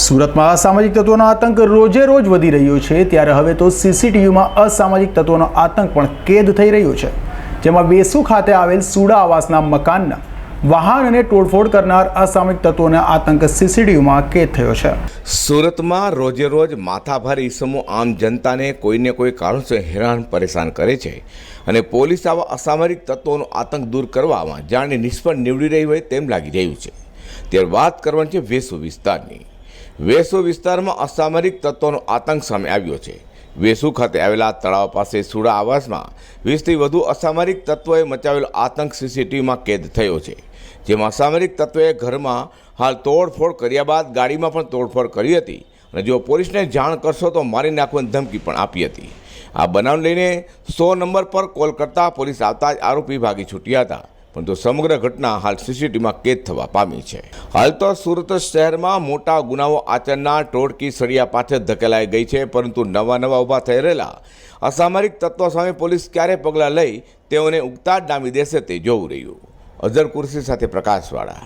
સુરતમાં અસામાજિક તત્વોનો આતંક રોજે રોજ વધી રહ્યો છે, ત્યારે હવે તો સીસીટીવીમાં અસામાજિક તત્વોનો આતંક પણ કેદ થઈ રહ્યો છે. જેમાં વેસુ ખાતે આવેલ સુડા આવાસના મકાનના વાહન અને તોડફોડ કરનાર અસામાજિક તત્વોને આતંક સીસીટીવીમાં કેદ થયો છે. સુરતમાં રોજે રોજ માથાભાર ઈસમો આમ જનતાને કોઈને કોઈ કારણસર હેરાન પરેશાન કરે છે અને પોલીસ આવા અસામરિક તત્વોનો આતંક દૂર કરવામાં જાણે નિષ્ફળ નીવડી રહી હોય તેમ લાગી રહ્યું છે. ત્યારે વાત કરવાની છે વેસુ વિસ્તારની. વેસુ વિસ્તારમાં અસામરિક તત્વોનો આતંક સામે આવ્યો છે. વેસુ ખાતે આવેલા તળાવ પાસે સુડા આવાસમાં વીસથી વધુ અસામરિક તત્વોએ મચાવેલો આતંક સીસીટીવીમાં કેદ થયો છે. જેમાં અસામરિક તત્વોએ ઘરમાં હાલ તોડફોડ કર્યા બાદ ગાડીમાં પણ તોડફોડ કરી હતી અને જો પોલીસને જાણ કરશો તો મારી નાખવાની ધમકી પણ આપી હતી. આ બનાવને લઈને સો નંબર પર કોલ કરતા પોલીસ આવતા જ આરોપી ભાગી છૂટ્યા હતા. પરંતુ સમગ્ર ઘટના હાલ સીસીટીવીમાં કેદ થવા પામી છે. હાલ તો સુરત શહેરમાં મોટા ગુનાઓ આચરનાર ટોળકી સળિયા પાછળ ધકેલાઈ ગઈ છે, પરંતુ નવા નવા ઊભા થઈ રહેલા અસામરિક તત્વો સામે પોલીસ ક્યારે પગલાં લઈ તેઓને ઉગતા ડામી દેશે તે જોવું રહ્યું. અઝર કુર્સી સાથે પ્રકાશવાળા.